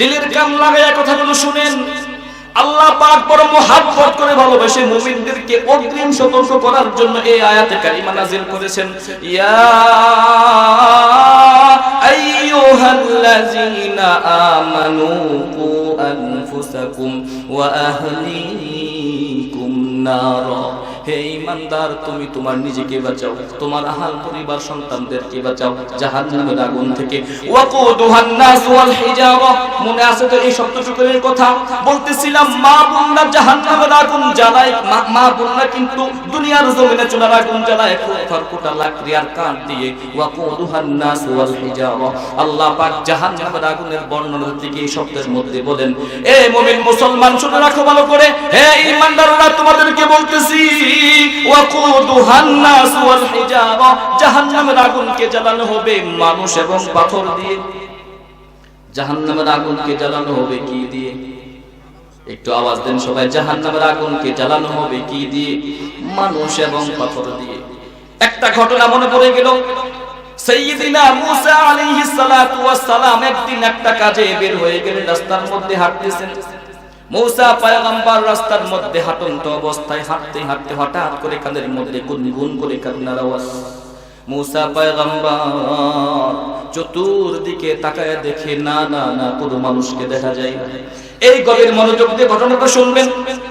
দিলের কান লাগাইয়া কথাগুলো শুনেন। আল্লাহ পাক বড় মহাব্বত করে ভালোবেসে মুমিনদেরকে অগ্রিম সতর্ক করার জন্য এই আয়াতে কারিমা নাযিল করেছেন। ইয়া আইয়ুহাল্লাযীনা আমানু কু আনফুসাকুম ওয়া আহলিকুম নারা। হে ইমানদার, তুমি তোমার নিজেকে বাঁচাও। তোমার আহাল পরিবার সন্তানদেরকে বাঁচাও। জাহান্নামের আগুন থেকে। ওয়াকুদুহান নাস ওয়াল হিজারা মনে আছে তো এই শব্দটুকুর কথা? বলতেছিলাম, মা বোনরা জাহান্নামের আগুন জ্বালায়। মা- বোনরা কিন্তু দুনিয়ার জমিনে চুলার আগুন জ্বালায়। কোথার কোটা লাকড়ি আর কাঠ দিয়ে। ওয়াকুদুহান নাস ওয়াল হিজারা আল্লাহ পাক জাহান্নামের আগুনের বর্ণনা থেকে এই শব্দের মধ্যে বলেন, এ মুমিন মুসলমান, শুনে রাখো ভালো করে। হে ইমানদাররা, তোমাদেরকে বলতেছি একটু আওয়াজ দেন সবাই জ্বালানো হবে কি দিয়ে? মানুষ এবং পাথর দিয়ে। একটা ঘটনা মনে পড়ে গেল। মুসা সালাম একদিন একটা কাজে বের হয়ে গেলেন, রাস্তার মধ্যে হাঁটতেছেন। মূসা পায়গাম্বার রাস্তার মধ্যে হাঁটন্ত অবস্থায় হাঁটতে হাঁটতে হঠাৎ করে কানের মধ্যে গুনগুন করে কান্নার আওয়াজ। মৌসা পায়গাম্বার চতুর্দিকে তাকায় দেখে না না না কোনো মানুষকে দেখা যায় এই গভীর মনোযোগ দিয়ে ঘটনাটা শুনবেন।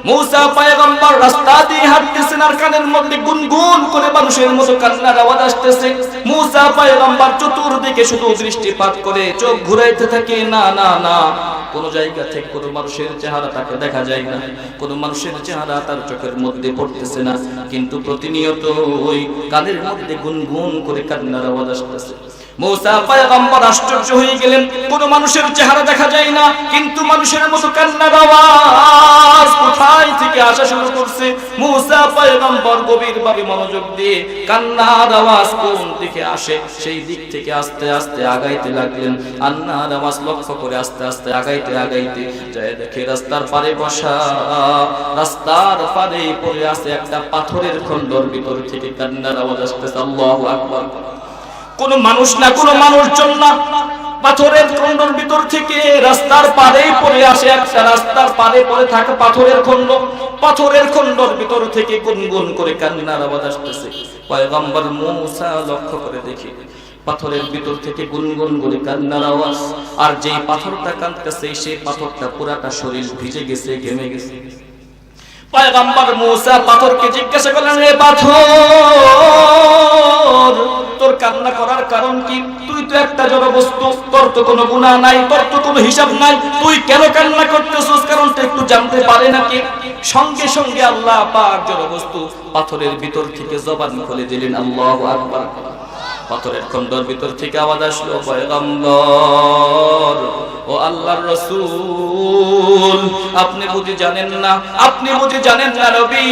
মূসা পয়গম্বর রাস্তা দিয়ে হাঁটতেছেন আর কানের মধ্যে গুনগুন করে মানুষের মতো কান্নার আওয়াজ আসতেছে। মূসা পয়গম্বর চতুর্দিকে শুধু দৃষ্টিপাত করে চোখ ঘুরাইতে থাকে, না না না, কোন জায়গা থেকে কোন মানুষের চেহারা তাকে দেখা যায় না। কোন মানুষের চেহারা তার চোখের মধ্যে পড়তেছে না। কিন্তু প্রতিনিয়ত ওই কানের মধ্যে গুনগুন করে কান্নার আওয়াজ আসতেছে। আগাইতে লাগলেন। আন্নার আওয়াজ লক্ষ্য করে আস্তে আস্তে আগাইতে আগাইতে দেখে রাস্তার পারে বসা, রাস্তার পারে পড়ে আছে একটা পাথরের খণ্ডর ভিতর থেকে কান্নার আওয়াজ আসতেছে কোন মানুষ না, কোন মানুষজন না। পাথরের খণ্ডর ভিতর থেকে রাস্তার পারে পড়ে আসে একটা রাস্তার পারে পড়ে থাকে পাথরের খণ্ড পাথরের খন্ডর ভিতর থেকে গুনগুন করে কান্নার আওয়াজ আসতেছে। পয়গম্বর মূসা লক্ষ্য করে দেখি, পাথরের ভিতর থেকে গুনগুন করে কান্নার আওয়াজ। আর যেই পাথরটা কাঁদতেছে, সেই পাথরটা পুরাটা শরীর ভিজে গেছে, ঘেমে গেছে। পয়গম্বর মূসা পাথরকে জিজ্ঞাসা করলেন রে পাথর তোর কান্না করার কারণ কি? তুই তো একটা জড় বস্তু, তোর তো কোনো গুণা নাই, তোর তো কোনো হিসাব নাই। তুই কেন কান্না করতেছিস? কারণটা একটু জানতে পারে নাকি? সঙ্গে সঙ্গে আল্লাহ পাক জড় বস্তু পাথরের ভিতর থেকে জবান খুলে দিলেন, আল্লাহু আকবার। পাথরের খণ্ডর ভিতর থেকে আওয়াজ আসলো, পয়গম্বর। ও আল্লাহর রাসূল, আপনি বুঝি জানেন না? আপনি বুঝি জানেন না নবী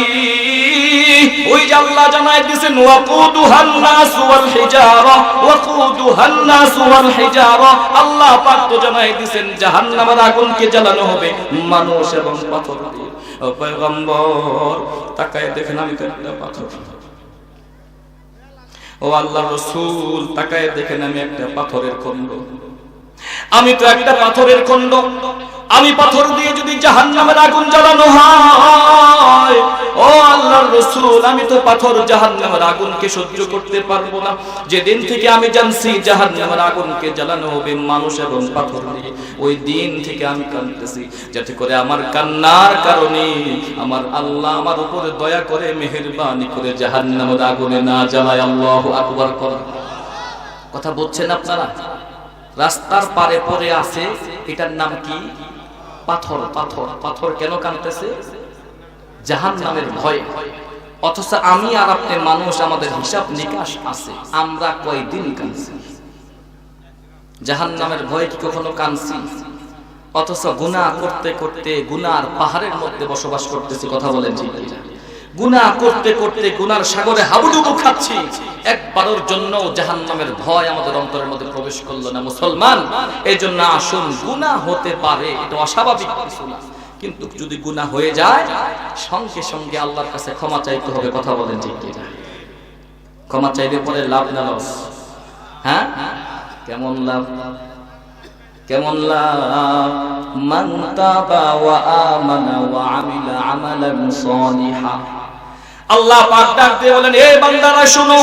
ওই যে আল্লাহ জানায় দিয়েছেন, ওয়াকুদুহান নাস ওয়াল হিজারা, ওয়াকুদুহান নাস ওয়াল হিজারা। আল্লাহ পাক তো জানায় দিয়েছেন, জাহান্নামের আগুনকে জ্বালানো হবে মানুষ এবং পাথর দিয়ে। ও পয়গম্বর, তাকায় দেখেন আমি তো একটা পাথর। ও আল্লাহ রসুল তাকায় দেখেন আমি একটা পাথরের খণ্ড। আমি তো একটা পাথরের খণ্ড। আমি পাথর দিয়ে যদি জাহান্নামের আগুন জ্বালানো হয়, ও আল্লাহর রসুল, আমি তো পাথর জাহান্নামের আগুনকে সহ্য করতে পারব না। যেদিন থেকে আমি জানছি জাহান্নামের আগুনকে জ্বালানো হবে মানুষ এবং পাথর দিয়ে ওই দিন থেকে আমি কাঁদতেছি। যাতে করে আমার কান্নার কারণে আমার আল্লাহ আমার উপরে দয়া করে মেহেরবানি করে জাহান্নামের আগুনে না জ্বালায়। আল্লাহ আকবার কর। কথা বলছেন আপনারা? রাস্তার পারে পরে আছে, এটার নাম কি? পাথর পাথর পাথর কেন কানতেছে জাহান নামের ভয়। অথচ আমি আর আপনি মানুষ, আমাদের হিসাব নিকাশ আছে, আমরা কয়দিন কানছি জাহান নামের ভয় কি কখনো কানছি অথচ গুনাহ করতে করতে গুনার পাহাড়ের মধ্যে বসবাস করতেছি, কথা বলেন ঠিক গুনাহ করতে করতে গুনার সাগরে হাবুডুবু খাচ্ছি। একবারের জন্য জাহান্নামের ভয় আমাদের অন্তরের মধ্যে প্রবেশ করল না মুসলমান। এই জন্য আসুন, গুনাহ হতে পারে, এটা অস্বাভাবিক কিছু না। কিন্তু যদি গুনাহ হয়ে যায়, সঙ্গে সঙ্গে আল্লাহর কাছে ক্ষমা চাইতে হবে, কথা বলেন ঠিক কিনা? ক্ষমা চাইলে পরে লাভ না লস। হ্যাঁ? কেমন লাভ? কেমন লাভ? মান তাবা ওয়া আমানা ওয়া আমিলা আমালান সালিহা। আল্লাহ পাক ডাক দিয়ে বলেন, এ বান্দারা, শুনো,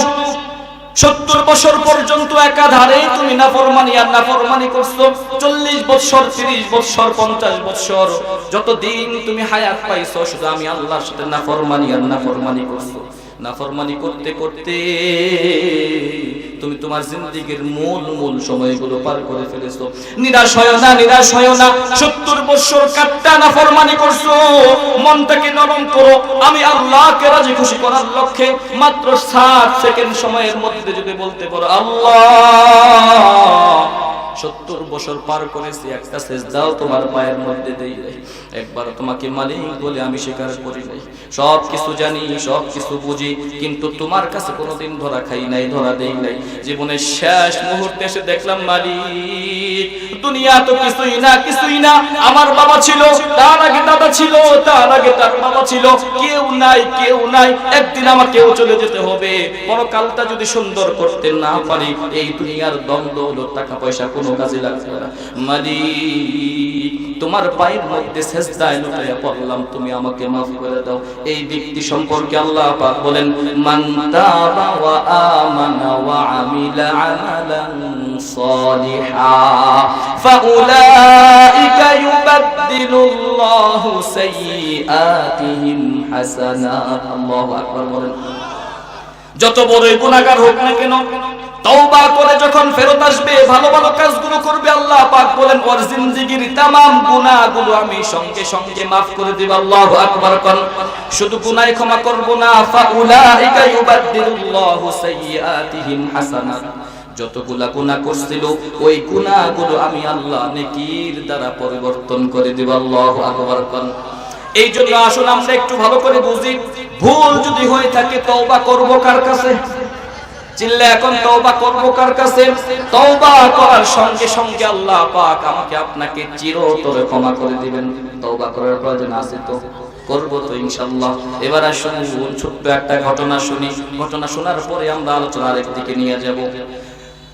সত্তর বছর পর্যন্ত একাধারে তুমি না নাফরমানি আর নাফরমানি করছ, চল্লিশ বছর তিরিশ বছর পঞ্চাশ বছর যতদিন তুমি হায়াত পাইছো, শুধু আমি আল্লাহর সাথে না নাফরমানি আর না নাফরমানি করছ। নাফরমানি করতে করতে তুমি তোমার জিন্দিগির মূল মূল সময়গুলো পার করে ফেলেছো। নিরাশ হয় না, নিরাশ হয় না। সত্তর বছর কাটটা নাফরমানি করছ। মনটাকে নরম করো। আমি আল্লাহকে রাজি খুশি করার লক্ষ্যে মাত্র ষাট সেকেন্ড সময়ের মধ্যে যদি বলতে পারো, আল্লাহ সত্তর বছর পার করেছি, একটা শেষ দাও তোমার পায়ের মধ্যে দেই নাই। একবার তোমাকে মালিক বলে আমি স্বীকার করি নাই। সব কিছু জানি, সব কিছু বুঝি, কিন্তু তোমার কাছে কোনোদিন ধরা খাই নাই, ধরা দেই নাই। জীবনের শেষ মুহূর্তে এসে দেখলাম মালিক, দুনিয়া তো কিছুই না কিছুই না। আমার বাবা ছিল, তার আগে দাদা ছিল, তার আগে তার বাবা ছিল। কেউ নাই কেউ নাই, একদিন আমাকেও চলে যেতে হবে। পরকালটা যদি সুন্দর করতে না পারি, এই দুনিয়ার দ্বন্দ্ব টাকা পয়সা, কোনো কাজে লাগবে না। মালিক, তোমার পায়ের মধ্যে সেজদায় লুটাইয়া পড়লাম, তুমি আমাকে মাফ করে দাও। এই ব্যক্তি সম্পর্কে আল্লাহ পাক বলেন, মান তাবা ওয়া আমানা ওয়া আমিলা আমালান সালিহা, ফাউলাইকা ইউবাদদিলুল্লাহু সাইয়্যাতিহিম হাসানাত আল্লাহু আকবার বলেন। যত বড়ই গুনাহগার হোক না কেন তওবা করে যখন ফেরত আসবে ভালো ভালো কাজগুলো করবে আল্লাহ পাক বলেন ওর জিন্দেগীর तमाम গুনাহগুলো আমি সঙ্গে সঙ্গে maaf করে দেব আল্লাহু আকবার কোন শুধু গুনাহ ক্ষমা করব না ফাউলাইকা ইউবাদদিলুল্লাহু সাইয়্যাতিহিম হাসানাত যতগুলা গুনাহ করছিল ওই গুনাহগুলো আমি আল্লাহ নেকির দ্বারা পরিবর্তন করে দেব আল্লাহু আকবার কোন এই জন্য আসুন আমরা একটু ভালো করে বুঝি ভুল যদি হয়ে থাকে তওবা করব কার কাছে চিল্লা এখন তওবা করব কার কাছে? তওবা করার সঙ্গে সঙ্গে আল্লাহ পাক আমাকে আপনাকে চিরতরে ক্ষমা করে দিবেন। তওবা করার প্রয়োজন আছে তো? করব তো ইনশাআল্লাহ। এবার আসুন, ছোট্ট একটা ঘটনা শুনি। ঘটনা শোনার পরে আমরা আলোচনা আরেক দিকে নিয়ে যাব।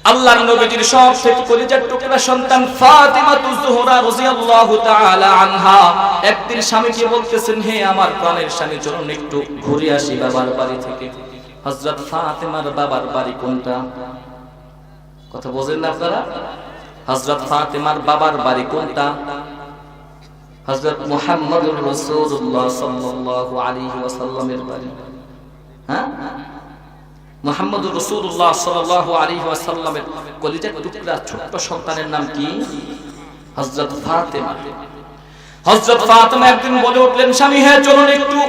আল্লাহর নবীজির সব থেকে কলিজার টুকরা সন্তান ফাতিমা তুজহুরা রাদিয়াল্লাহু তাআলা আনহা। একদিন স্বামীকে বলতেছেন, হে আমার প্রাণের স্বামী, চলুন একটু ঘুরে আসি বাবার বাড়ি থেকে। হযরত ফাতিমার বাবার বাড়ি কোনটা? কথা বোঝেন না আপনারা? হযরত ফাতিমার বাবার বাড়ি কোনটা? হযরত মুহাম্মদুর রাসূলুল্লাহ সাল্লাল্লাহু আলাইহি ওয়াসাল্লামের বাড়ি। হ্যাঁ? মুহাম্মদুর রাসূলুল্লাহ সাল্লাল্লাহু আলাইহি ওয়াসাল্লামের কলিজার টুকরা ছোট্ট সন্তানের নাম কি? হযরত ফাতেমা। হযরত ফাতেমা একদিন বলে উঠলেন, স্বামী হ্যাঁ চলুন একটু।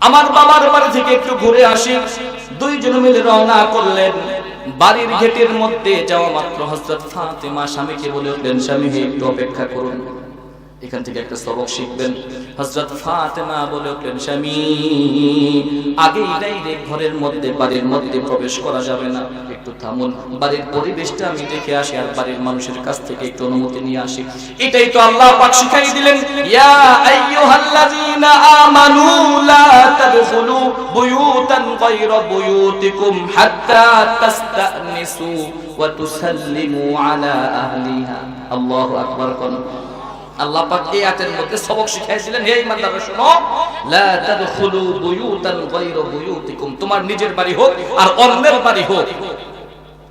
আমার বাবার বাড়ি থেকে একটু ঘুরে আসি। দুইজন মিলে রওনা করলেন। বাড়ির গেটের মধ্যে যাওয়া মাত্র হযরত ফাতেমা স্বামীকে বলে উঠলেন, স্বামী, একটু অপেক্ষা করুন। এখান থেকে একটা সবক শিখবেন। হযরত ফাতেমা বলে উঠলেন, স্বামী আগেই ডাইরেক্ট ঘরের মধ্যে, বাড়ির মধ্যে প্রবেশ করা যাবে না। একটু থামুন, বাড়ির পরিবেশটা আমি দেখে আসি আর বাড়ির মানুষের কাছ থেকে একটু অনুমতি নিয়ে আসি। এটাই তো আল্লাহ পাক শিখাই দিলেন, ইয়া আইয়ুহাল্লাযীনা আমানু লা তাদখুলু বুয়ুতান গায়রা বুয়ুতিকুম হাত্তা তাস্তানিসু ওয়া তুসাল্লিমু আলা আহলিহা। আল্লাহু আকবার কোন। আল্লাহ পাক এই আয়াতের মধ্যে সবক শিখাইছিলেন, হে ইমানদাররা, শুনো, লা তাদখুলু বুয়ুতান গায়রা বুয়ুতিকুম। তোমার নিজের বাড়ি হোক আর অন্যের বাড়ি হোক,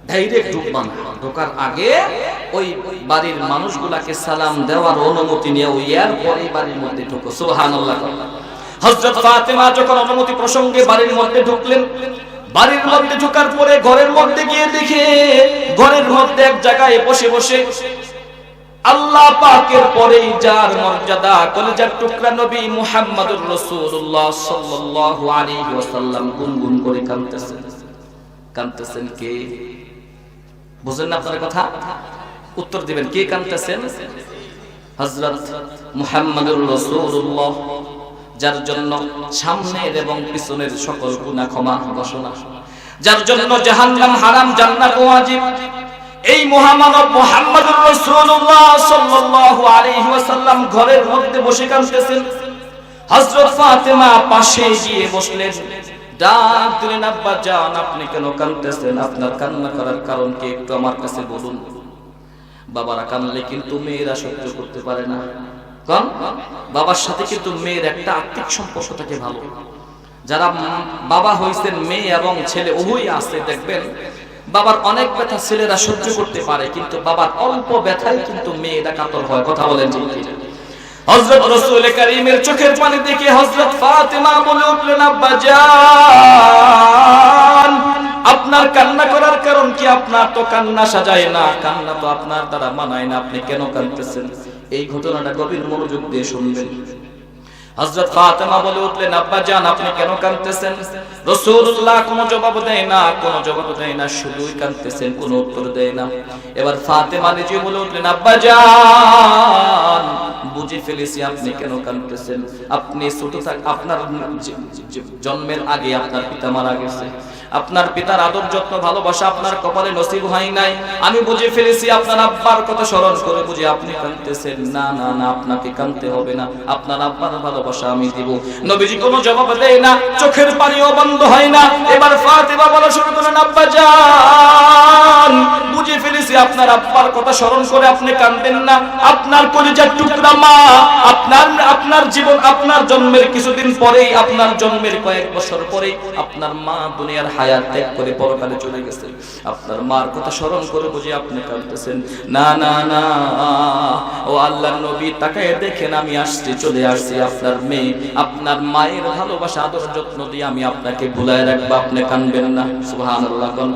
ডাইরেক্ট ঢুকবা না ঢোকার আগে ওই বাড়ির মানুষগুলাকে সালাম দেওয়ার অনুমতি নিয়ে ওই এর পরে বাড়ির মধ্যে ঢুকো। সুবহানাল্লাহ। হযরত ফাতেমা যখন অনুমতি প্রসঙ্গে বাড়ির মধ্যে ঢুকলেন, বাড়ির মধ্যে ঢোকার পরে ঘরের মধ্যে গিয়ে দেখে, ঘরের মধ্যে এক জায়গায় বসে বসে আল্লাহ পাকের পরেই যার মর্যাদা কলিজার টুকরা নবী রাসূলুল্লাহ সাল্লাল্লাহু আলাইহি ওয়াসাল্লাম গুনগুন করে কাঁদতেছেন। কাঁদতেছেন কে? বুঝেন না আপনার কথা? উত্তর দিবেন, কে কাঁদতেছেন? হযরত রাসূলুল্লাহ, যার জন্য সামনের এবং পিছনের সকল গুনাহ ক্ষমা ঘোষণা। যার জন্য জাহান্নাম হারাম, জান্নাত ওয়াজিব। এই মহামানব মুহাম্মদুর রাসূলুল্লাহ সাল্লাল্লাহু আলাইহি ওয়াসাল্লাম ঘরের মধ্যে বসে কাঁদতেছেন। হযরত ফাতেমা পাশে গিয়ে বসলেন। ডাক দিলেন, আব্বা জান আপনি কেন কাঁদতেছেন? আপনার কান্না করার কারণ কি একটু আমার কাছে বলুন। বাবারা কানলে কিন্তু মেয়েরা সহ্য করতে পারে না। কারণ বাবার সাথে কিন্তু মেয়ের একটা আত্মিক সম্পর্ক থাকে ভালো। যারা বাবা হয়েছেন মেয়ে এবং ছেলে উভয় আছে, দেখবেন বাবার অনেক ব্যথা ছেলেরা সহ্য করতে পারে, কিন্তু বাবার অল্প ব্যথায় কিন্তু মেয়েরা কাতর হয়, কথা বলেন? হযরত রাসূল করিমের চোখের পানি দেখে হযরত ফাতেমা বলে উঠলেন, আব্বা জান, আপনার কান্না করার কারণ কি? আপনার তো কান্না সাজায় না, কান্না তো আপনার দ্বারা মানায় না, আপনি কেন কাঁদতেছেন? এই ঘটনাটা গভীর মনোযোগ দিয়ে শুনবেন। হযরত ফাতেমা বলে উঠলেন, আব্বা জান, আপনি কেন কাঁদতেছেন? রাসূলুল্লাহ কোনো জবাব দেয় না, কোনো জবাব দেয় না, শুধুই কাঁদতেছেন, কোনো উত্তর দেয় না। এবার ফাতেমা নিজে বলে উঠলেন, আব্বা জান ফেলেছি আপনি কেন কাঁদতেছেন? আপনি ছোট থাক, আপনার জন্মের আগে আপনার পিতা মারা গেছে। আপনার পিতার আদর, যত্ন, ভালোবাসা আপনার কপালে নসিব হয় নাই। আমি বুঝে ফেলেছি আপনার আব্বার কথা স্মরণ করে বুঝে আপনি কাঁদতেছেন। না না না, আপনাকে কাঁদতে হবে না। আপনার আব্বার ভালোবাসা আমি দিব। নবীজি কোনো জবাব দেয় না, চোখের পানিও বন্ধ হয় না। এবার ফাতেমা বলা শুরু করেন আব্বা জান, বুঝে ফেলেছি আপনার আব্বার কথা স্মরণ করে আপনি কাঁদবেন না। আপনার কলিজার টুকরা মা, আপনার আপনার জীবন, আপনার জন্মের কিছুদিন পরেই, আপনার জন্মের কয়েক বছর পরেই আপনার মা দুনিয়ার হায়াত ত্যাগ করে পরকালে চলে গেছে। আপনার মার কথা স্মরণ করে বুঝে আপনি কাঁদতেছেন। না না না, ও আল্লাহ নবী, তাকায় দেখেন, আমি আসছি, চলে আসছি আপনার মেয়ে, আপনার মায়ের ভালোবাসা, আদর যত্ন দিয়ে আমি আপনাকে ভুলায় রাখব, আপনি কানবেন না। কোন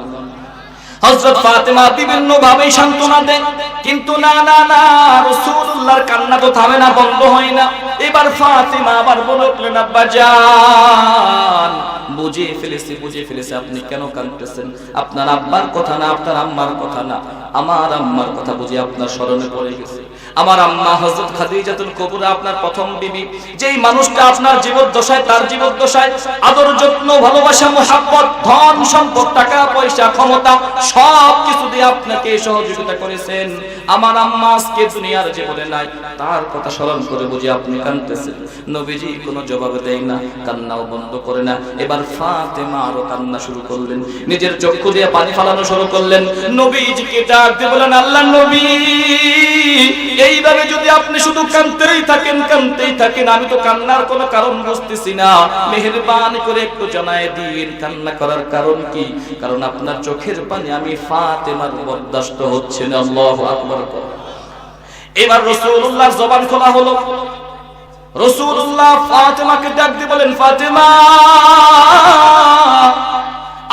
হযরত ফাতেমা বিভিন্ন সান্ত্বনা দেন কিন্তু না না না কান্না তো থামে না, বন্ধ হয় না। এবার ফাতেমা আবার বলে উঠলেন, আব্বা বুঝে ফেলেছি বুঝে ফেলেছি, আপনি কেন কাঁদতেছেন? আপনার আব্বার কথা না, আপনার আম্মার কথা না। আমার আম্মার কথা বুঝে আপনার স্মরণে পড়ে গেছে। আমার আম্মা হযরত খাদিজাতুল কুবরা আপনার প্রথম বিবি। যেই মানুষটা আপনার জীবদ্দশায়, তার জীবদ্দশায় আদর, যত্ন, ভালোবাসা, মোহাব্বত, ধন, সম্পদ, টাকা, পয়সা, ক্ষমতা, সব কিছু দিয়ে আপনাকে সহযোগিতা করেছেন। আমার আম্মা আজকে দুনিয়ার জীবনে নাই। তার কথা স্মরণ করে বুঝে আপনি কাঁদতেছেন। নবীজি কোনো জবাব দেয় না, কান্নাও বন্ধ করে না। এবার ফাতেমা আরও কান্না শুরু করলেন। নিজের চক্ষু দিয়ে পানি ফালানো শুরু করলেন। নবীজিকে ডাক দিয়ে বলেন আল্লাহ নবী এইভাবে যদি আপনি শুধু কাঁদতেই থাকেন কাঁদতেই থাকেন, আমি তো কান্নার কোনো কারণ বুঝতেছি না। মেহেরবান করে একটু জানায় দিন, কান্না করার কারণ কি? কারণ আপনার চোখের পানি আমি ফাতেমার বরদাস্ত হচ্ছে না, আল্লাহু আকবার এবার রাসূলুল্লাহর জবান খোলা হলো। রাসূলুল্লাহ ফাতেমাকে ডাক দিয়ে বলেন, ফাতেমা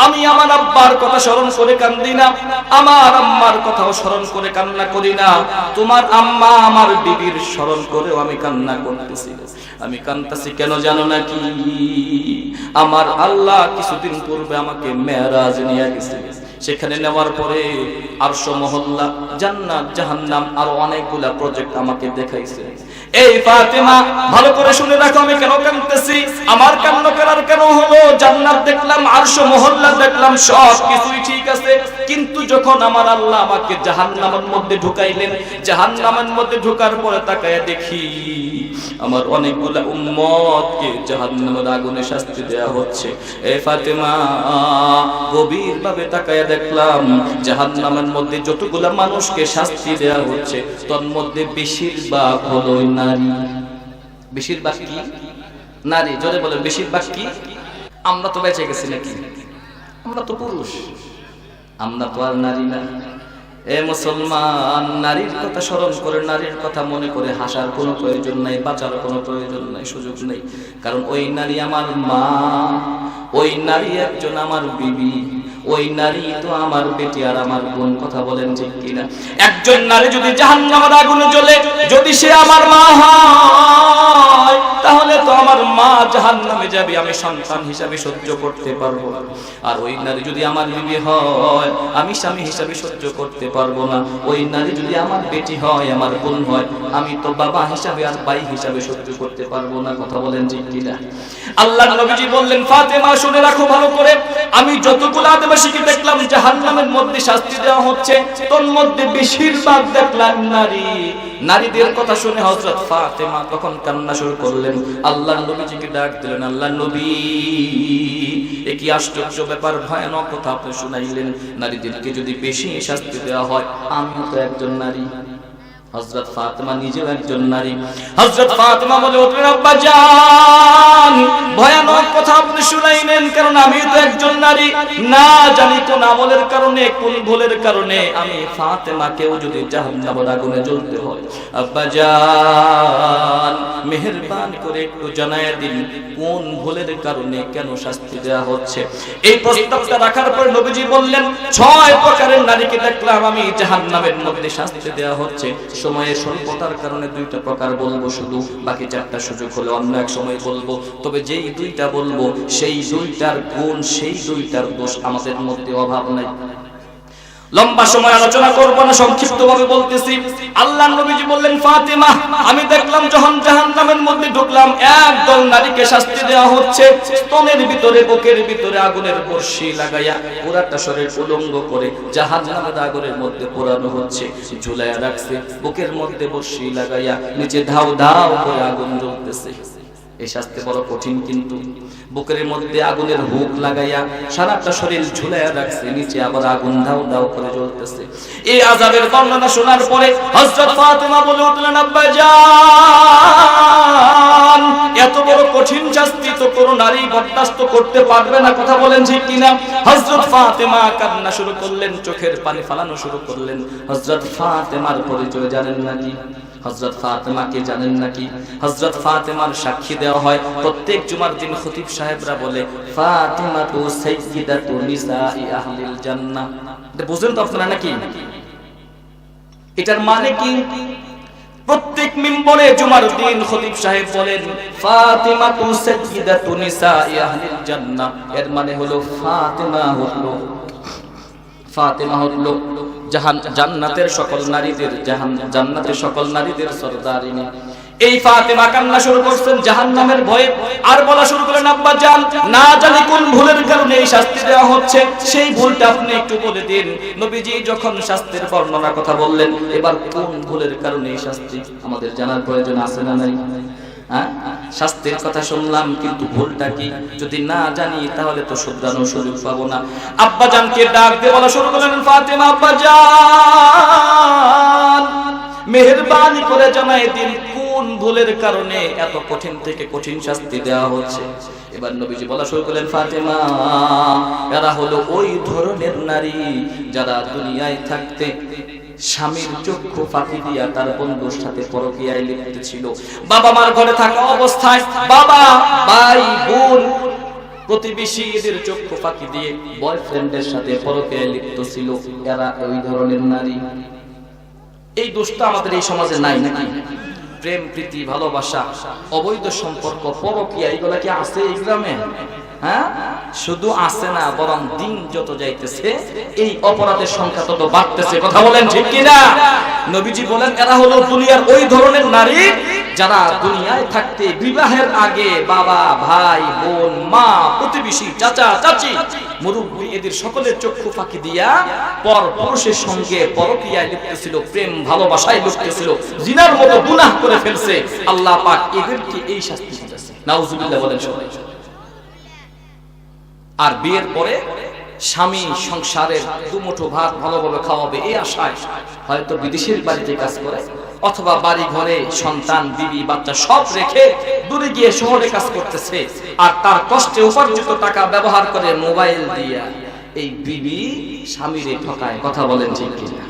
আমি আমার আব্বার কথা স্মরণ করে কান্দি না, আমার আম্মার কথাও স্মরণ করে কান্না করি না। তোমার আম্মা আমার বিবির স্মরণ করেও আমি কান্না করতেছি। আমি কান্তাছি কেন জানো নাকি? আমার আল্লাহ কিছুদিন পূর্বে আমাকে মেরাজ নিয়ে গেছে। সেখানে নেওয়ার পরে আরশ মহল্লা, জান্নাত, জাহান্নাম, আরও অনেকগুলা প্রজেক্ট আমাকে দেখাইছে। এই ফাতেমা, ভালো করে শুনে রাখো, আমি কেন কাঁদতেছি? আমার কান্না করার কেন হলো? জান্নাত দেখলাম, আরশ মহল্লা দেখলাম সব কিছুই ঠিক আছে। কিন্তু যখন আমার আল্লাহ আমাকে জাহান্নামের মধ্যে ঢুকাইলেন, জাহান্নামের মধ্যে ঢোকার পরে তাকায় দেখি, আমার অনেকগুলা উম্মতকে জাহান্নামের আগুনে শাস্তি দেয়া হচ্ছে। এই ফাতেমা গভীর ভাবে তাকায় দেখলাম, জাহান্নামের মধ্যে যতগুলা মানুষকে শাস্তি দেয়া হচ্ছে তোর মধ্যে বেশিরভাগ হলো বেশিরভাগ কি? নারী বেশিরভাগ কি? আমরা তো বেঁচে গেছি নাকি? আমরা তো পুরুষ। আমরা তো আর নারী না। এ মুসলমান, নারীর কথা স্মরণ করে, নারীর কথা মনে করে হাসার কোনো প্রয়োজন নাই, বাঁচার কোনো প্রয়োজন নাই, সুযোগ নেই। কারণ ওই নারী আমার মা, ওই নারী একজন আমার বিবি। ওই নারী তো আমার বেটি আর আমার বোন, কথা বলেন ঠিক কিনা? একজন নারী যদি জাহান্নামের আগুনে জ্বলে, যদি সে আমার মা হয়, তাহলে তো আমার মা জাহান্নামে যাবে, আমি সন্তান হিসাবে সহ্য করতে পারব। আর ওই নারী যদি আমার বিবি হয়, আমি স্বামী হিসাবে সহ্য করতে পারব না। ওই নারী যদি আমার বেটি হয়, আমার বোন হয়, আমি তো বাবা হিসাবে আর ভাই হিসাবে সহ্য করতে পারব না, কথা বলেন ঠিক কিনা? আল্লাহ নবীজি বললেন, ফাতেমা, শুনে রাখো ভালো করে, আমি যতগুলো আদিবাসীকে দেখলাম জাহান্নামের মধ্যে শাস্তি দেওয়া হচ্ছে। তোর মধ্যে বেশিরভাগ দেখলাম নারী। নারীদের কথা শুনে হযরত ফাতেমা তখন কান্না শুরু করলেন। আল্লাহর নবীজিকে ডাক দিলেন, আল্লাহর নবী, এ কি আশ্চর্য ব্যাপার, ভয়ানক কথা আপনি শুনাইলেন। নারীদেরকে যদি বেশি শাস্তি দেওয়া হয় আমি তো একজন নারী। হযরত ফাতেমা নিজেও একজন নারী। হযরত ফাতেমা বলে উঠলেন আব্বা জান, ভয়ানক কথা আপনি শুনাইলেন, কারণ আমি তো একজন নারী। না জানি কোন আমলের কারণে, কোন ভুলের কারণে আমি ফাতেমাকেও যদি জাহান্নামের আগুনে জ্বলতে হয়। আব্বা জান, মেহেরবান করে একটু জানায় দিন, কোন ভুলের কারণে কেন শাস্তি দেওয়া হচ্ছে? এই প্রস্তাবটা রাখার পর নবীজি বললেন, ছয় প্রকারের নারীকে দেখলাম আমি জাহান্নামের মধ্যে শাস্তি দেওয়া হচ্ছে। সময়ের স্বল্পতার কারণে দুইটা প্রকার বলব শুধু, বাকি চারটা সুযোগ হলে অন্য এক সময় বলব। তবে যেই দুইটা বলব, সেই দুইটার গুণ, সেই দুইটার দোষ আমাদের মধ্যে অভাব নাই। লম্বা সময় আলোচনা করব না সংক্ষিপ্ত ভাবে বলতেছি। আল্লাহ নবীজি বললেন, ফাতেমা, আমি দেখলাম যখন জাহান্নামের মধ্যে ঢুকলাম, একদল নারীকে শাস্তি দেওয়া হচ্ছে, স্তনের ভিতরে, বুকের ভিতরে আগুনের বর্ষি লাগাইয়া পুরাটা শরীর উলঙ্গ করে জাহান্নামের আগুনের মধ্যে পোড়ানো হচ্ছে, ঝুলাইয়া রাখছে, বুকের মধ্যে বর্ষি লাগাইয়া নিচে ধাও ধাও করে আগুন জ্বলতেছে। এই শাস্তি বড় কঠিন কিন্তু। বুকের মধ্যে আগুনের হুক লাগাইয়া সারাটা শরীর ঝুলাইয়া রাখছে, নিচে আবার আগুন দাও দাও করে জ্বলতেছে। এই আজাবের বর্ণনা শোনার পরে হযরত ফাতেমা বলে উঠলেন, আব্বা জান, এত বড় কঠিন শাস্তি তো কোনো নারী বরদাস্ত করতে পারবে না। কথা বলেন ঠিক কিনা? হযরত ফাতেমা কান্না শুরু করলেন, চোখের পানি ফালানো শুরু করলেন। হযরত ফাতেমার পরিচয় জানেন নাকি? হজরত ফাতেমাকে জানেন নাকি? হজরত ফাতেমার সাক্ষী দেওয়া হয়, প্রত্যেক জুমার দিন খতিব সাহেবরা বলে ফাতেমা তু সাইয়্যিদাতু নিসাই আহলিল জান্নাহ। এটা বুঝেন তো আপনারা নাকি? এটার মানে কি? প্রত্যেক মিম্বরে জুমার দিন খতিব সাহেব বলেন ফাতিমা তু সাইয়্যিদাতু নিসাই আহলিল জান্নাহ। এর মানে হলো ফাতেমা হলো ফাতেমা হলো জাহান জান্নাতের সকল নারীদের জাহান জান্নাতের সকল নারীদের সরদারিনী। এই ফাতেমা কান্না শুরু করছেন জাহান্নামের ভয়ে। আর বলা শুরু করলেন, আব্বা জান, না জানি কোন ভুলের কারণে এই শাস্তি দেওয়া হচ্ছে। সেই ভুলটা আপনি একটু বলে দিন। নবীজি যখন শাস্তির বর্ণনার কথা বললেন, এবার কোন ভুলের কারণে এই শাস্তি আমাদের জানার প্রয়োজন আছে না নাই? শাস্তির কথা শুনলাম, কিন্তু ভুলটা কি? যদি না জানি, তাহলে তো শুধরানোর সুযোগ পাবো না। আব্বা জানকে ডাক দিয়ে বলা শুরু করলেন, ফাতেমা আব্বা জান মেহেরবানি করে জানাই দিন, কোন ভুলের কারণে এত কঠিন থেকে কঠিন শাস্তি দেওয়া হচ্ছে? এবার নবীজি বলা শুরু করলেন, ফাতেমা, এরা হলো ওই ধরনের নারী যারা দুনিয়ায় থাকতে স্বামীর চক্ষু ফাঁকি দিয়া তার বন্ধুর সাথে পরকিয়ায় লিপ্ত ছিল। বাবা মার ঘরে থাকা অবস্থায় বাবা, ভাই, বোন চক্ষু ফাঁকি দিয়ে বয়ফ্রেন্ডের সাথে পরকিয়ায় লিপ্ত ছিল। এরা ওই ধরনের নারী। এই দোষটা আমাদের এই সমাজে নাই নাকি? প্রেম, প্রীতি, ভালোবাসা, অবৈধ সম্পর্ক, পরকিয়া, এগুলা কি আছে এই গ্রামে? হ্যাঁ? শুধু আছে না, বরং দিন যত যাইতেছে, এই অপরাধের সংখ্যা তত বাড়তেছে। কথা বলেন ঠিক কিনা? নবীজি বলেন, এরা হলো দুনিয়ার ওই ধরনের নারী যারা দুনিয়ায় থাকতে বিবাহের আগে বাবা, ভাই, বোন, মা, প্রতিবেশী, চাচা, চাচি, মুরব্বী, এদের সকলের চক্ষু ফাঁকি দিয়া পর পুরুষের সঙ্গে পরক্রিয়ায় লিপ্ত ছিল প্রেম, ভালোবাসায় লিপ্ত ছিল জিনার মতো গুনাহ করে ফেলছে। আল্লাহ পাক এদেরকে এই শাস্তি দিতেছে। নাউজুবিল্লাহ বলেন সবাই। আর বিয়ের পরে স্বামী সংসারের দুমুঠো ভাত ভালোভাবে খাওয়াবে, এই আশায় হয়তো বিদেশের বাড়িতে কাজ করে, অথবা বাড়ি ঘরে সন্তান, বিবি, বাচ্চা সব রেখে দূরে গিয়ে শহরে কাজ করতেছে, আর তার কষ্টে উপার্জিত টাকা ব্যবহার করে মোবাইল দিয়া এই বিবি স্বামীরে ঠকায়, কথা বলেন ঠিক কিনা?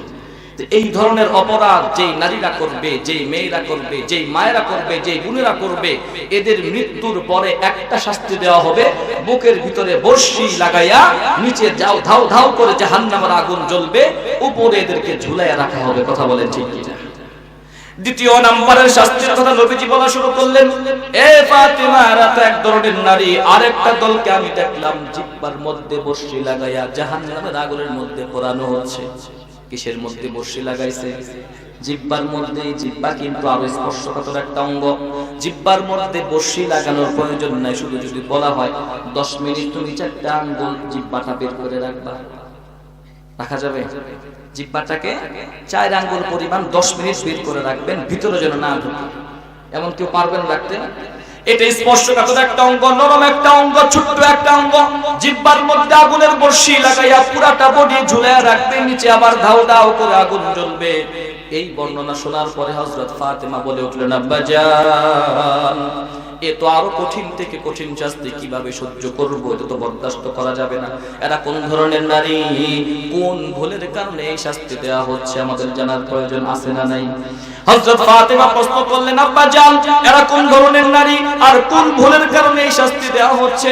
এই ধরনের অপরাধ যেই নারীরা করবে, যেই মেয়েরা করবে, যেই মায়েরা করবে, যেই বোনেরা করবে, এদের মৃত্যুর পরে একটা শাস্তি দেওয়া হবে, বুকের ভিতরে বর্ষি লাগাইয়া নিচে যাও, ধাও ধাও করে জাহান্নামের আগুন জ্বলবে, উপরে এদেরকে ঝুলাইয়া রাখা হবে, কথা বলেন ঠিক কিনা? দ্বিতীয় নাম্বারের শাস্তির কথা নবীজি বলা শুরু করলেন, এ ফাতিমা এরা তো এক ধরনের নারী আরেকটা দলকে আমি দেখলাম জিব্বার মধ্যে বর্ষি লাগাইয়া জাহান্নামের আগুনের মধ্যে পোড়ানো হচ্ছে। কিসের মধ্যে বর্ষি লাগাইছে? জিব্বার মধ্যে জিব্বা কিন্তু আরও স্পর্শকাতর একটা অঙ্গ। জিব্বার মধ্যে বর্ষি লাগানোর প্রয়োজন নাই, শুধু যদি বলা হয়, দশ মিনিট তুমি চারটা আঙ্গুল জিব্বাটা বের করে রাখবা। রাখা যাবে? জিব্বাটাকে চার আঙ্গুল পরিমাণ দশ মিনিট বের করে রাখবেন, ভিতরে যেন না ঢুকে। এমন কেউ পারবেন রাখতে? এটা স্পর্শকাতর একটা অঙ্গ, নরম একটা অঙ্গ, ছোট্ট একটা অঙ্গ। জিব্বার মধ্যে আগুনের বর্ষি লাগাইয়া পুরাটা বডি ঝুলে রাখবে, নিচে আবার ধাও ধাও করে আগুন জ্বলবে। এই বর্ণনা শোনার পরে হযরত ফাতেমা বলে উঠলেন আব্বাজান এ তো আরও কঠিন থেকে কঠিন শাস্তি কীভাবে সহ্য করব? এটা তো বরদাস্ত করা যাবে না। এরা কোন ধরনের নারী? কোন ভুলের কারণে এই শাস্তি দেওয়া হচ্ছে? আমাদের জানার প্রয়োজন আছে না নাই? ফাতেমা প্রশ্ন করলেন আব্বা এরা কোন ধরনের নারী? আর কোন ভুলের কারণে এই শাস্তি দেওয়া হচ্ছে?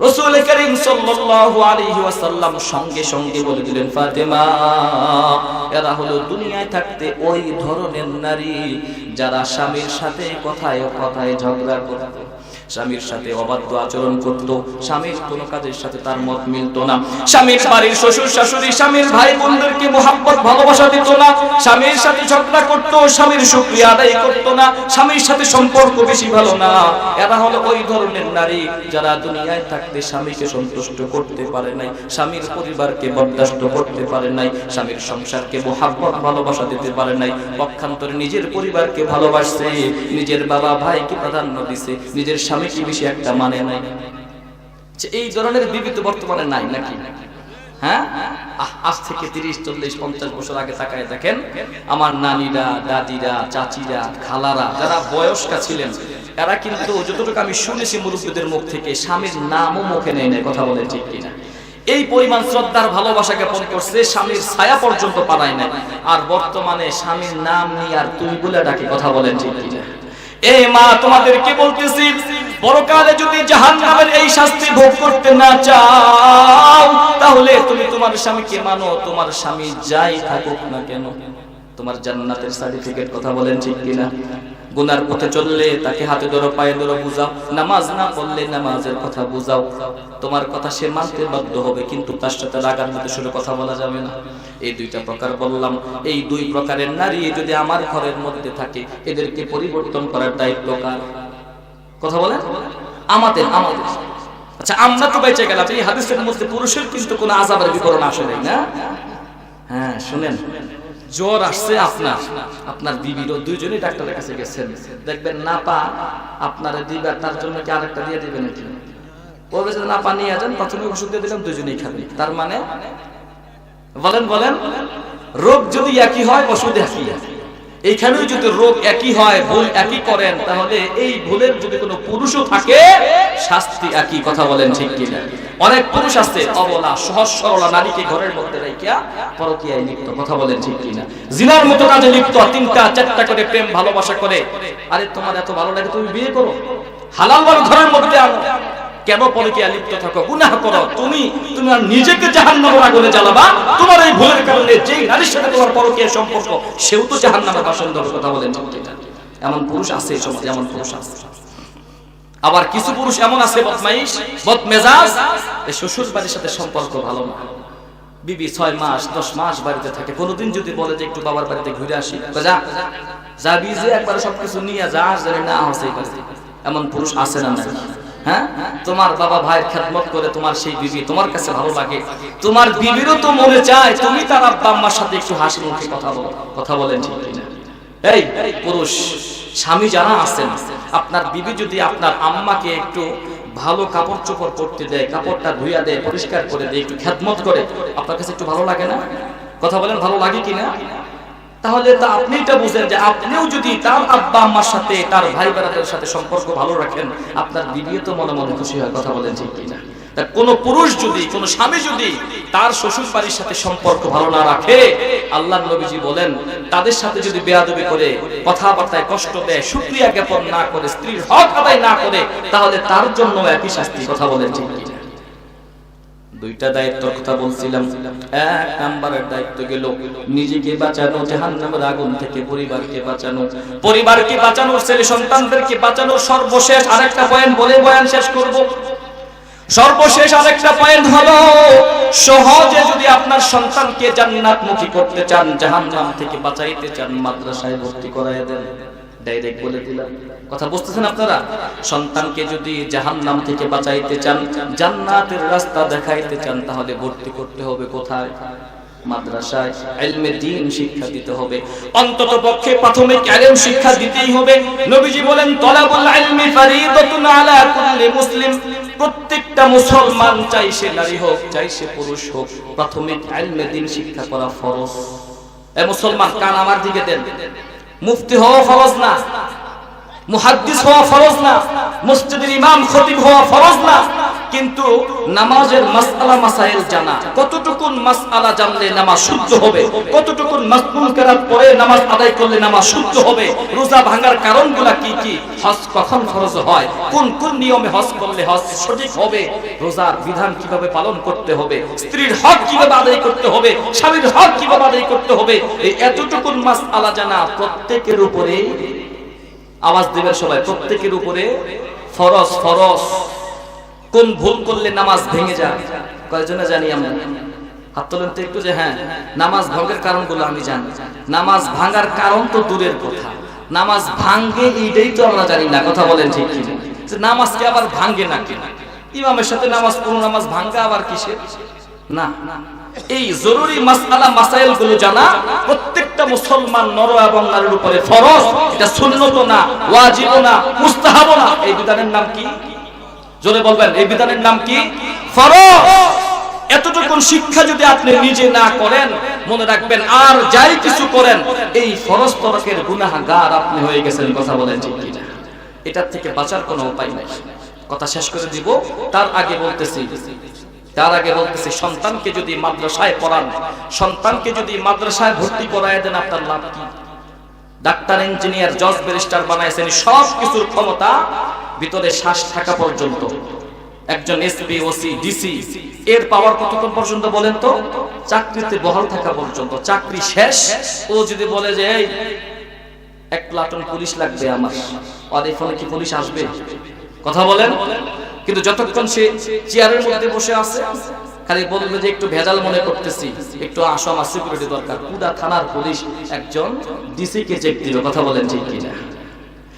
রসুল করিম সাল্লাল্লাহু আলাইহি ওয়াসাল্লাম সঙ্গে সঙ্গে বলে দিলেন, ফাতেমা, এরা হলো দুনিয়ায় থাকতে ওই ধরনের নারী যারা স্বামীর সাথে কথায় কথায় ঝগড়া করত। স্বামীর সাথে অবাধ্য আচরণ করত। স্বামীর কোনো কাজের সাথে তার মত মিলত না। স্বামীর বাড়ির শ্বশুর, শাশুড়ি, স্বামীর ভাই বোনদেরকে মোহাম্মত ভালোবাসা দিত না। স্বামীর সাথে ঝগড়া করত, স্বামীর শুকরিয়া আদায় করত না। স্বামীর সাথে সম্পর্ক বেশি ভালো না। এরা হলো ওই ধরনের নারী যারা দুনিয়ায় থাকতে স্বামীকে সন্তুষ্ট করতে পারে নাই, স্বামীর পরিবারকে বরদাস্ত করতে পারে নাই, স্বামীর সংসারকে মোহাম্মত ভালোবাসা দিতে পারে নাই। পক্ষান্তরে নিজের পরিবারকে ভালোবাসছে, নিজের বাবা ভাইকে প্রাধান্য দিছে, নিজের স্বামীকে একটা মানে নাই। এই ধরনের বর্তমানে নাই নাকি? হ্যাঁ? আজ থেকে তিরিশ, চল্লিশ, পঞ্চাশ বছর আগে তাকায় দেখেন, আমার নানিরা, দাদিরা, চাচিরা, খালারা, যারা বয়স্কা ছিলেন, এরা কিন্তু যতটুকু আমি শুনেছি মুখ থেকে, স্বামীর নামও মুখে নেই না কথা বলে ঠিক কিনা। এই পরিমাণ শ্রদ্ধার ভালোবাসা জ্ঞাপন করছে, স্বামীর ছায়া পর্যন্ত পালায় না আর বর্তমানে স্বামীর নাম নিয়ে আর তুই বলে ডাকে, কথা বলেন ঠিক কিনা। এই মা, তোমাদেরকে বলতেছি পরকালে যদি জাহান্নামের এই শাস্তি ভোগ করতে না চাও, তাহলে তুমি তোমার স্বামীকে মানো, তোমার স্বামী যাই থাকুক না কেন। তোমার জান্নাতের সার্টিফিকেট কথা বলেন ঠিক কিনা? গুনার পথে চললে তাকে হাতে ধরো, পায়ে ধরো, বুঝাও। নামাজ না পড়লে নামাজের কথা বুঝাও। তোমার কথা সে মানতে বাধ্য হবে, কিন্তু তার সাথে রাগার মধ্যে শুধু কথা বলা যাবে না। এই দুইটা প্রকার বললাম। এই দুই প্রকারের নারী যদি আমার ঘরের মধ্যে থাকে, এদেরকে পরিবর্তন করার দায়িত্ব কার? কথা বলেন? আমাদের আমাদের। আচ্ছা আমরা তো বেঁচে গেলাম। এই হাদিসের মধ্যে পুরুষের কিন্তু কোনো আজাবের বিবরণ আসে নাই, না? হ্যাঁ শুনেন। জ্বর আসছে আপনার। আপনার বিবিরও দুইজনই ডাক্তারের কাছে গেছেন। দেখবেন না পা আপনারা দিবে, তার জন্য কি আরেকটা দিয়ে দিবেন নাকি? বলবে যে না পা নিয়ে যান প্রাথমিক ওষুধ দিয়ে দিলাম, দুইজনেই খাবে। তার মানে বলেন বলেন, রোগ যদি একই হয়, ওষুধ একই এইখানেও যদি রোগ একই হয়, ভুল একই করেন, তাহলে এই ভুলের যদি কোনো পুরুষও থাকে, শাস্তি একই, কথা বলেন ঠিক কিনা? অনেক পুরুষ আছে, অবলা, সহজ সরলা, নারীকে ঘরের মধ্যে রাখিয়া পরকীয়ায় লিপ্ত, কথা বলেন ঠিক কিনা? জিনার মতো কাজে লিপ্ত, তিনটা, চারটা করে প্রেম, ভালোবাসা করে। আরে, তোমার এত ভালো লাগে, তুমি বিয়ে করো? হালাল ভাবে ঘরের মধ্যে আনো। কেন পরকীয়া লিপ্ত থাকো, গুনাহ করো। তুমি তুমি আর নিজেকে জাহান্নামের আগুনে জ্বালাবা। তোমার এই ভুলের কারণে যেই নারীর সাথে তোমার পরকীয়া সম্পর্ক, সেও তো জাহান্নামের বাসন দেবে কথা বলেন এমন পুরুষ আছে এই সমাজে, এমন পুরুষ আছে। আবার কিছু পুরুষ এমন আছে, বদমাইশ, বদমেজাজ। শ্বশুর বাড়ির সাথে সম্পর্ক ভালো না। বিবি ছয় মাস, দশ মাস বাড়িতে থাকে। কোনোদিন যদি বলে যে একটু বাবার বাড়িতে ঘুরে আসি যা যাবি যে একবার সবকিছু নিয়ে যা জানি না হচ্ছে এমন পুরুষ আছে না হ্যাঁ? তোমার বাবা খেদমত করে তোমার সেই বিবি তোমার কাছে ভালো লাগে। তোমার বিবিরও তো মনে চায়, তুমি তার আব্বা আম্মার সাথে একটু হাসি মুখে কথা বলো, কথা বলেন ঠিক? এই পুরুষ, স্বামী যারা আছেন, আপনার বিবি যদি আপনার আম্মাকে একটু ভালো কাপড় চোপড় করতে দেয়, কাপড়টা ধুইয়া দেয়, পরিষ্কার করে দেয়, একটু খেদমত করে, আপনার কাছে একটু ভালো লাগে না? কথা বলেন, ভালো লাগে কিনা? তাহলে তা আপনি এটা বুঝেন যে আপনিও যদি তার আব্বা আম্মার সাথে, তার ভাই বেড়াদের সাথে সম্পর্ক ভালো রাখেন, আপনার বিবিও তো মনে মনে খুশি হয়, কথা বলেন ঠিক কিনা? কোন পুরুষ যদি, কোন স্বামী যদি তার শ্বশুর বাড়ির সাথে সম্পর্ক ভালো না রাখে আল্লাহ নবীজি বলেন, তাদের সাথে যদি বেয়াদবি করে, কথাবার্তায় কষ্ট দেয়, সুক্রিয়া জ্ঞাপন না করে, স্ত্রীর হক আদায় না করে, তাহলে তার জন্য একই শাস্তি, কথা বলেন ঠিক কিনা? দুইটা দায়িত্বের কথা বলছিলাম। এক নাম্বারের দায়িত্ব গেল নিজেকে বাঁচানো, জাহান্নামের আগুন থেকে পরিবারকে বাঁচানো। পরিবারকে বাঁচানো ছেলে সন্তানদেরকে বাঁচানো সর্বশেষ আরেকটা পয়েন্ট বলে বয়ান শেষ করব। সর্বশেষ আরেকটা পয়েন্ট হলো, সহজে যদি আপনার সন্তানকে জান্নাতমুখী করতে চান জাহান জাহান্নাম থেকে বাঁচাইতে চান, মাদ্রাসায় ভর্তি করায় দেন। ডাইরেক্ট বলে দিলাম কথা বুঝতেছেন আপনারা? সন্তানকে যদি জাহান্নাম থেকে বাঁচাইতে চান, জান্নাতের রাস্তা দেখাইতে চান, তাহলে ভর্তি করতে হবে কোথায়? প্রত্যেকটা মুসলমান পুরুষ হোক। প্রাথমিক শিক্ষা করা মুসলমান, কান আমার দিকে দেন। মুফতি হওয়া ফরজ না। মুহাদ্দিস হওয়া ফরজ না। মসজিদের ইমাম খতিব হওয়া ফরজ না। কিন্তু নামাজের মাসআলা মাসাইল জানা। কতটুকুন মাসআলা জানলে নামাজ শুদ্ধ হবে? কতটুকুন মাসনুন কেরাত পড়ে নামাজ আদায় করলে নামাজ শুদ্ধ হবে? রোজা ভাঙার কারণগুলা কি কি? হজ কখন ফরজ হয়? কোন কোন নিয়মে হজ করলে হজ সঠিক হবে? রোজার বিধান কীভাবে পালন করতে হবে? স্ত্রীর হক কীভাবে আদায় করতে হবে? স্বামীর হক কীভাবে আদায় করতে হবে? এই এতটুকুন মাসআলা জানা প্রত্যেকের উপরে আওয়াজ দিবেন সবাই, প্রত্যেকের উপরে ফরজ ফরজ। কোন ভুল করলে নামাজ ভেঙে যায়? কয়জনে জানি আমরা? হ্যাঁ ইমামের সাথে নামাজ, পুরো নামাজ ভাঙ্গা আবার না। এই জরুরি গুলো জানা প্রত্যেকটা মুসলমান নর এবং নারীর উপরে ফরজ। এটা সুন্নত না ওয়াজিব না এই বিধানের নাম কি? জোরে বলবেন, এই বিধানের নাম কি? শিক্ষা যদি আপনি নিজে না করেন, মনে রাখবেন আর যাই কিছু করেন, এই ফরজ তরকের আপনি হয়ে গেছেন, কথা বলেন ঠিক কিনা? এটার থেকে বাঁচার কোনো উপায় নাই। কথা শেষ করে দিব, তার আগে বলতেছি, তার আগে বলতেছি, সন্তানকে যদি মাদ্রাসায় পড়ান, সন্তানকে যদি মাদ্রাসায় ভর্তি করায় দেন, আপনার লাভ কি? ডাক্তার, ইঞ্জিনিয়ার, জজ, ব্যারিস্টার বানাইছেন সব কিছুর ক্ষমতা ভিতরে শ্বাস থাকা পর্যন্ত। একজন এসপি ওসি, ডিসি, এর পাওয়ার কতক্ষণ পর্যন্ত বলেন তো? চাকরিতে বহাল থাকা পর্যন্ত। চাকরি শেষ, ও যদি বলে যে, এই, এক প্লাটন পুলিশ লাগবে আমার। এই ফলে কি পুলিশ আসবে? কথা বলেন। কিন্তু যতক্ষণ সে চেয়ারের মধ্যে বসে আছে, খালি বলবে যে, একটু ভেজাল মনে করতেছি। একটু আসো, আমার সিকিউরিটি দরকার। পুরা থানার পুলিশ একজন ডিসি কে চেক দিল। কথা বলেন ঠিক কিনা?